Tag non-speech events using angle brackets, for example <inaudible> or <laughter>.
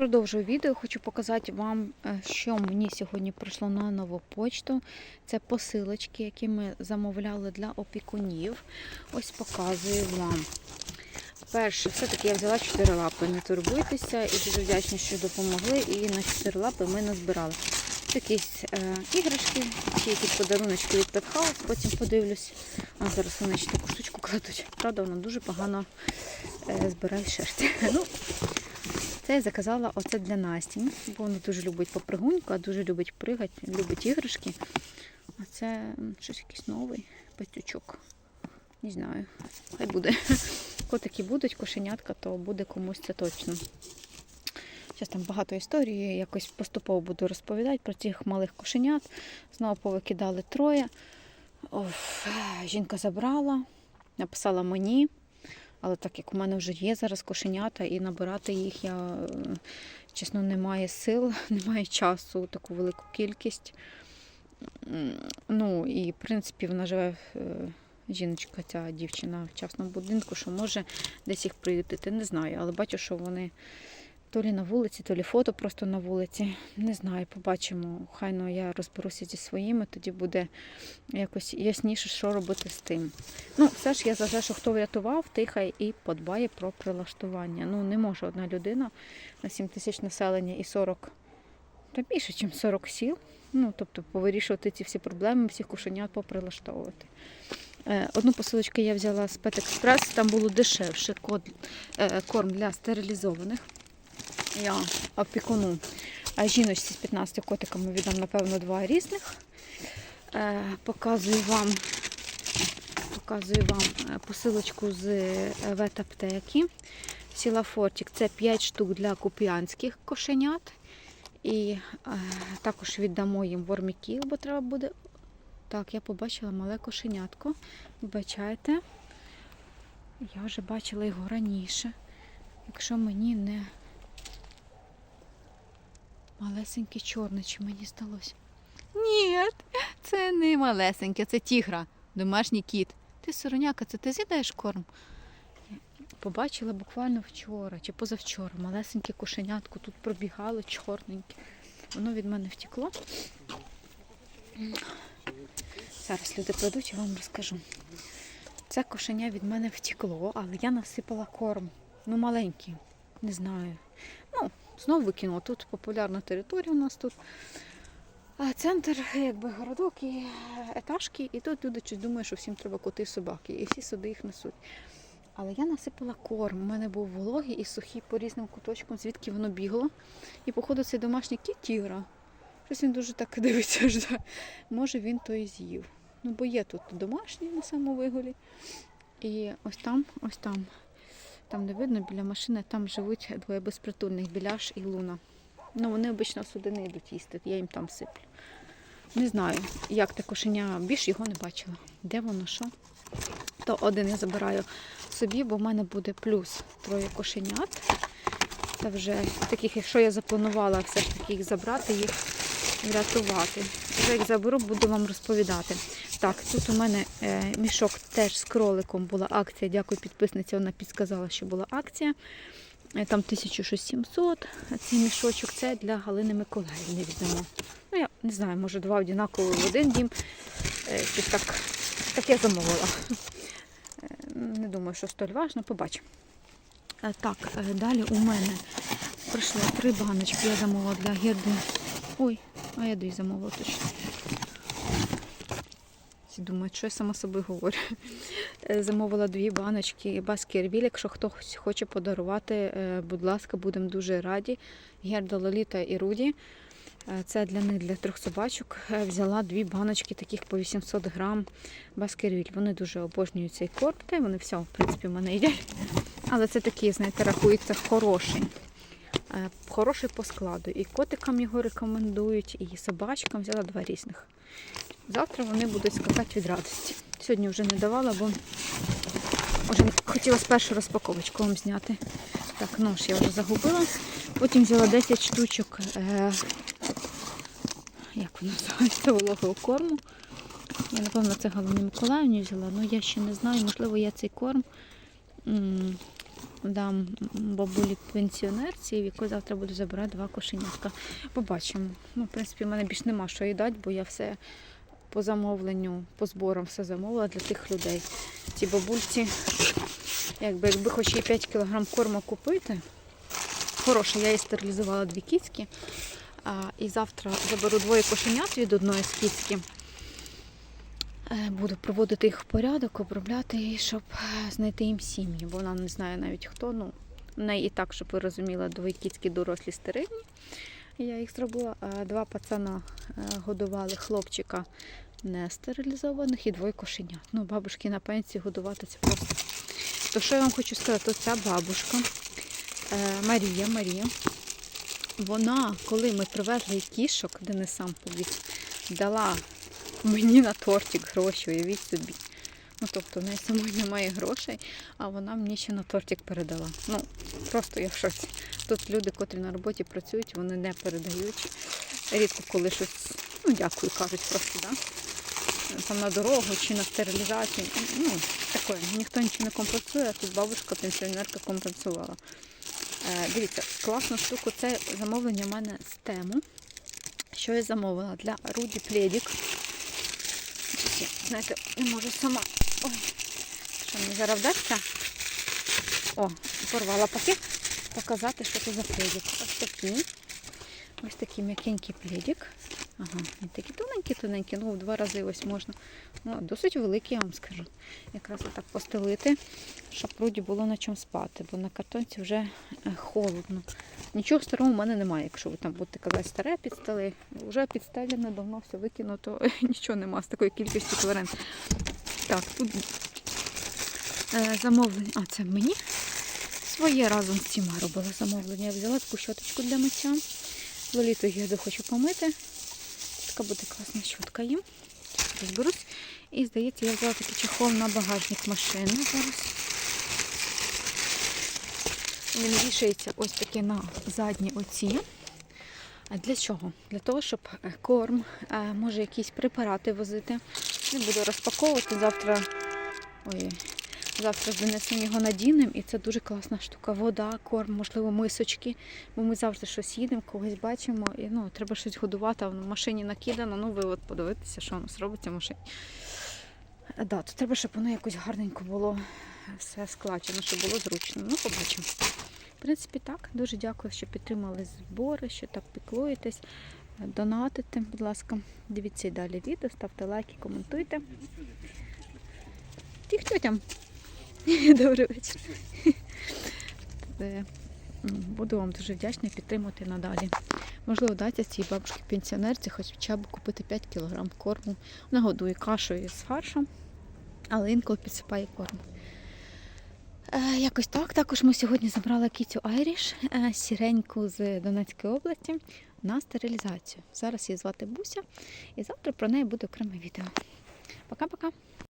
Продовжую відео, хочу показати вам, е, що мені сьогодні прийшло на нову почту. Це посилочки, які ми замовляли для опікунів. Ось показую вам. Перше, все-таки я взяла 4 лапи, не турбуйтеся, і дуже вдячна, що допомогли. І на 4 лапи ми назбирали. Якісь е, іграшки, чи якісь подаруночки від House, потім подивлюсь. А зараз вони ще таку штучку кладуть. Правда, вона дуже погано е, збирає шерсть. <laughs> Ну, це я заказала оце для Насті, бо вона дуже любить попригуньку, а дуже любить пригати, любить іграшки. А це щось якийсь новий пацючок. Не знаю. Хай буде. Котики будуть, кошенятка, то буде комусь це точно. Зараз там багато історії, якось поступово буду розповідати про цих малих кошенят. Знову повикидали троє. Оф, жінка забрала, написала мені. Але так як у мене вже є зараз кошенята, і набирати їх я, е, чесно, немає сил, <laughs> немає часу, таку велику кількість. Ну і в принципі вона живе е, жіночка, ця дівчина в частному будинку, що може десь їх приютити. Не знаю, але бачу, що вони то лі на вулиці, то лі фото просто на вулиці. Не знаю, побачимо. Хай ну, я розберуся зі своїми, тоді буде якось ясніше, що робити з тим. Ну, все ж я за те, що хто врятував, той хай і подбає про прилаштування. Ну, не може одна людина на 7 тисяч населення і 40, та більше, ніж 40 сіл. Ну, тобто повирішувати ці всі проблеми, всіх кошенят поприлаштовувати. Е, Одну посилочку я взяла з Express, там було дешевше е, корм для стерилізованих. Я опікуну жіночці з 15 котиками віддам, напевно, два різних. Е, Показую вам показую вам е, посилочку з е, ветаптеки. Сіла Фортік це 5 штук для куп'янських кошенят. І також віддамо їм ворміків, бо треба буде. Так, я побачила мале кошенятко. Вибачайте. Я вже бачила його раніше. Якщо мені не малесенький чорний, чи мені здалося. Ні, це не малесеньке, це тігра, домашній кіт. Ти сороняка, це ти з'їдаєш корм? Побачила буквально вчора чи позавчора. Малесеньке кошенятко тут пробігало, чорненьке. Воно від мене втекло. Зараз люди прийдуть, я вам розкажу. Це кошеня від мене втекло, але я насипала корм. Ну, маленький, не знаю. Знову викинула. Тут популярна територія у нас тут. А центр, якби городок і етажки, і тут люди щось думають, що всім треба коти собаки, і всі сюди їх несуть. Але я насипала корм. У мене був вологий і сухий по різним куточкам, звідки воно бігло. І, походу, цей домашній кіт тігра. Щось він дуже так дивиться. Жде. Може він то і з'їв. Ну, бо є тут домашній на самовиголі. І ось там, ось там, там не видно біля машини, там живуть двоє безпритульних біляш і луна. Ну, вони обично сюди не йдуть їсти, я їм там сиплю. Не знаю, як те кошеня, більш його не бачила. Де воно, що? То один я забираю собі, бо в мене буде плюс троє кошенят. Це вже таких, якщо я запланувала все ж таки їх забрати, їх врятувати. Вже як заберу, буду вам розповідати. Так, тут у мене е, мішок теж з кроликом була акція. Дякую підписниці, вона підсказала, що була акція. Е, Там 1700, а цей мішочок це для Галини Миколаївни віддамо. Ну, я не знаю, може два однаково в один дім. Е, щось так, так я замовила. Не думаю, що столь важно, побачимо. Так, далі у мене прийшло три баночки. Я замовила для гірди. Ой, а я дві замовила точно. Всі думають, що я сама собі говорю. <laughs> Е, Замовила дві баночки Баскервіль. Якщо хтось хоче подарувати, е, будь ласка, будемо дуже раді. Герда Лоліта і Руді. Е, Це для них, для трьох собачок. Взяла дві баночки таких по 800 грам Баскервіль. Вони дуже обожнюють цей й вони все, в принципі, в мене їдять. Але це такий, знаєте, рахується хороший. Хороший по складу. І котикам його рекомендують, і собачкам взяла два різних. Завтра вони будуть скакати від радості. Сьогодні вже не давала, бо вже хотіла спершу розпаковочку вам зняти. Так, нож я вже загубила. Потім взяла 10 штучок, е, як воно називається, вологого корму. Я, напевно, це Галині Миколаївні взяла, але я ще не знаю, можливо, я цей корм дам бабулі пенсіонерці, в яку завтра буду забирати два кошенятка. Побачимо. Ну, в принципі, в мене більш нема що їй дати, бо я все по замовленню, по зборам все замовила для тих людей. Ці бабульці, якби, якби хоч і 5 кг корму купити, хороше, я її стерилізувала дві кіцьки. А, і завтра заберу двоє кошенят від одної з кіцьки. Е, Буду проводити їх в порядок, обробляти, її, щоб е, знайти їм сім'ї, бо вона не знає навіть хто. Ну, в неї і так, щоб ви розуміли, двоє кіцькі дорослі стерильні. Я їх зробила. Два пацана е, годували хлопчика не стерилізованих і двоє кошенят. Ну, бабушки на пенсії годувати це просто. То що я вам хочу сказати, то ця бабушка е, Марія, Марія, вона, коли ми привезли кішок, де не сам повіз, дала мені на тортик гроші, уявіть собі. Ну, тобто в неї самої немає грошей, а вона мені ще на тортик передала. Ну, просто я в шоці. Тут люди, котрі на роботі працюють, вони не передають. Рідко коли щось, ну, дякую, кажуть просто, да? Там на дорогу чи на стерилізацію. Ну, таке, ніхто нічого не компенсує, а тут бабушка, пенсіонерка компенсувала. Е, дивіться, класну штуку, це замовлення в мене з тему. Що я замовила для Руді Пледік. Я, знаєте, не можу сама. Ой, що мені зараз вдасться? О, порвала пакет. Показати, що це за пледік. Ось такий. Ось такий м'якенький пледік. Ага, він такий тоненький-тоненький, ну в два рази ось можна. Ну, досить великий, я вам скажу. Якраз отак постелити, щоб Руді було на чому спати, бо на картонці вже е, холодно. Нічого старого в мене немає, якщо ви там будете казати старе підстели. Вже підстелене, давно все викинуто, <laughs> нічого нема з такої кількості тварин. Так, тут е, замовлення. А, це мені своє разом з цими робила замовлення. Я взяла таку щоточку для миття. Лоліту я хочу помити. Така буде класна щотка їм. Розберусь. І, здається, я взяла такий чехол на багажник машини зараз. Він вішається ось таки на задні оці. Для чого? Для того, щоб е, корм, е, може якісь препарати возити. Не буду розпаковувати завтра. Ой, завтра занесемо його надінемо, і це дуже класна штука. Вода, корм, можливо, мисочки. Бо ми завжди щось їдемо, когось бачимо, і ну, треба щось годувати, а в машині накидано. Ну, ви от подивитеся, що у нас робиться в машині. Да, то треба, щоб воно якось гарненько було все складено, щоб було зручно. Ну, побачимо. В принципі, так. Дуже дякую, що підтримали збори, що так піклуєтесь. Донатите, будь ласка, дивіться і далі відео, ставте лайки, коментуйте. Тих тьотям. <laughs> Добрий вечір. Е, Буду вам дуже вдячна підтримати надалі. Можливо, дайте цій бабушці пенсіонерці хоча б купити 5 кг корму. Вона годує кашею з фаршем, але інколи підсипає корм. Е, якось так. Також ми сьогодні забрали кітю Айріш, е, сіреньку з Донецької області, на стерилізацію. Зараз її звати Буся, і завтра про неї буде окреме відео. Пока-пока.